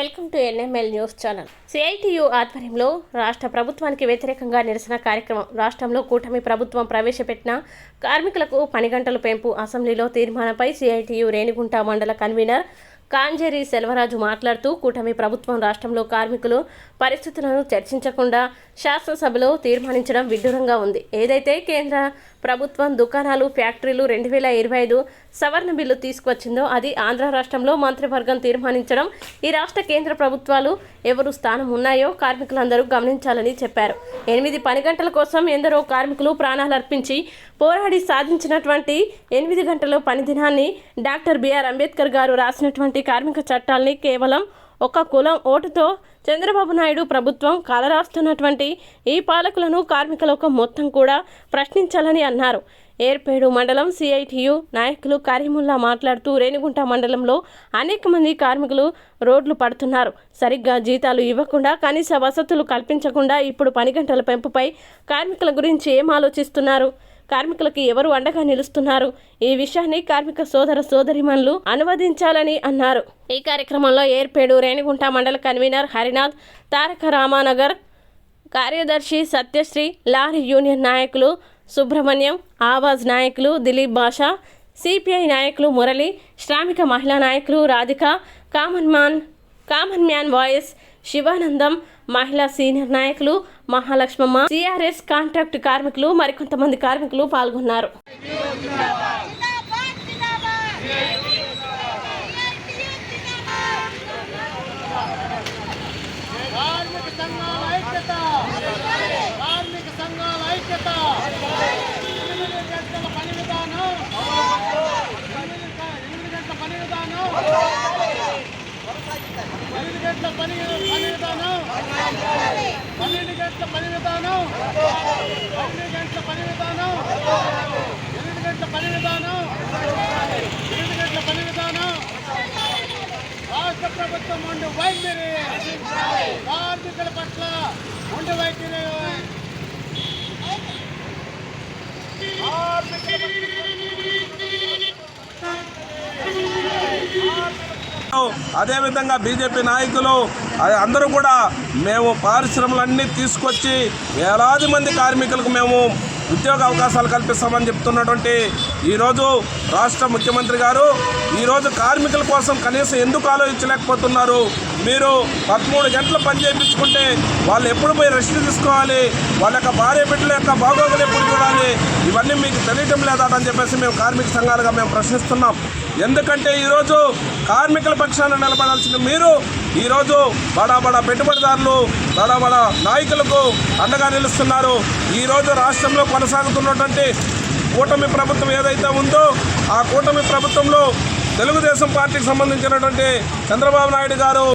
Welcome to NML news channel. CITU ఆధ్వర్యంలో రాష్ట్ర ప్రభుత్వానికి వ్యతిరేకంగా నిరసన కార్యక్రమం. రాష్ట్రంలో కూటమి ప్రభుత్వం ప్రవేశపెట్టిన కార్మికులకు పని గంటల పెంపు అసెంబ్లీలో తీర్మానంపై సిఐటియు రేణిగుంట మండల కన్వీనర్ కాంజేరి సెల్వరాజు మాట్లాడుతూ కూటమి ప్రభుత్వం రాష్ట్రంలో కార్మికులు పరిస్థితులను చర్చించకుండా శాసనసభలో తీర్మానించడం విడ్డూరంగా ఉంది. ఏదైతే కేంద్ర ప్రభుత్వం దుకాణాలు ఫ్యాక్టరీలు రెండు వేల ఇరవై ఐదు సవరణ బిల్లు తీసుకువచ్చిందో అది ఆంధ్ర రాష్ట్రంలో మంత్రివర్గం తీర్మానించడం ఈ రాష్ట్ర కేంద్ర ప్రభుత్వాలు ఎవరు స్థానం ఉన్నాయో కార్మికులందరూ గమనించాలని చెప్పారు. ఎనిమిది పని గంటల కోసం ఎందరో కార్మికులు ప్రాణాలు అర్పించి పోరాడి సాధించినటువంటి ఎనిమిది గంటల పని దినాన్ని డాక్టర్ బిఆర్ అంబేద్కర్ గారు రాసినటువంటి కార్మిక చట్టాల్ని కేవలం ఒక కులం ఓటుతో చంద్రబాబు నాయుడు ప్రభుత్వం కలరాస్తున్నటువంటి ఈ పాలకులను కార్మికుల ఒక మొత్తం కూడా ప్రశ్నించాలని అన్నారు. ఏర్పేడు మండలం సిఐటియు నాయకులు కరీముల్లా మాట్లాడుతూ రేణిగుంట మండలంలో అనేక మంది కార్మికులు రోడ్లు పడుతున్నారు. సరిగ్గా జీతాలు ఇవ్వకుండా కనీస వసతులు కల్పించకుండా ఇప్పుడు పని గంటల పెంపుపై కార్మికుల గురించి ఏం ఆలోచిస్తున్నారు? కార్మికులకు ఎవరు అండగా నిలుస్తున్నారు? ఈ విషయాన్ని కార్మిక సోదర సోదరిమన్లు అనువదించాలని అన్నారు. ఈ కార్యక్రమంలో ఏర్పేడు రేణిగుంట మండల కన్వీనర్ హరినాథ్ తారక రామానగర్ కార్యదర్శి సత్యశ్రీ లారీ యూనియన్ నాయకులు సుబ్రహ్మణ్యం ఆవాజ్ నాయకులు దిలీప్ బాషా సిపిఐ నాయకులు మురళి శ్రామిక మహిళా నాయకులు Radhika common man common man voice Sivanandam మహిళా సీనియర్ నాయకులు మహాలక్ష్మమ్మ సిఆర్ఎస్ కాంట్రాక్ట్ కార్మికులు మరికొంతమంది కార్మికులు పాల్గొన్నారు జిందాబాద్ జిందాబాద్ కార్మిక సంఘాల ఐక్యత కార్మిక సంఘాల ఐక్యత ఎనిమిది గంటల పని విధానం ఎనిమిది గ- ఎనిమిది గంటల పని విధానం ఎనిమిది గంటల పని విధానం. పన్నెండు గంటల పని విధానం. పన్నెండు గంటల పని విధానం. ఎనిమిది గంటల పని విధానం. ఎనిమిది గంటల పని విధానం. రాష్ట్ర ప్రభుత్వం ఉండి వైద్యుని కార్మికుల పట్ల ఉండి వైద్యుని అదేవిధంగా బీజేపీ నాయకులు అది అందరూ కూడా మేము పారిశ్రమలన్నీ తీసుకొచ్చి వేలాది మంది కార్మికులకు మేము ఉద్యోగ అవకాశాలు కల్పిస్తామని చెప్తున్నటువంటి ఈరోజు రాష్ట్ర ముఖ్యమంత్రి గారు ఈరోజు కార్మికుల కోసం కనీసం ఎందుకు ఆలోచించలేకపోతున్నారు? మీరు పదమూడు గంటలు పని చేయించుకుంటే వాళ్ళు ఎప్పుడు పోయి రెస్ట్ తీసుకోవాలి? వాళ్ళ యొక్క భార్య బిడ్డల యొక్క బాగోగులు ఎప్పుడు చూడాలి? ఇవన్నీ మీకు తెలియటం లేదా అని చెప్పేసి మేము కార్మిక సంఘాలుగా మేము ప్రశ్నిస్తున్నాం. ఎందుకంటే ఈరోజు కార్మికుల పక్షాన నిలబడాల్సిన మీరు ఈరోజు బడా బడా పెట్టుబడిదారులు బడా బడా నాయకులకు అండగా నిలుస్తున్నారు. ఈరోజు రాష్ట్రంలో కొనసాగుతున్నటువంటి కూటమి ప్రభుత్వం ఏదైతే ఉందో ఆ కూటమి ప్రభుత్వంలో తెలుగుదేశం పార్టీకి సంబంధించినటువంటి చంద్రబాబు నాయుడు గారు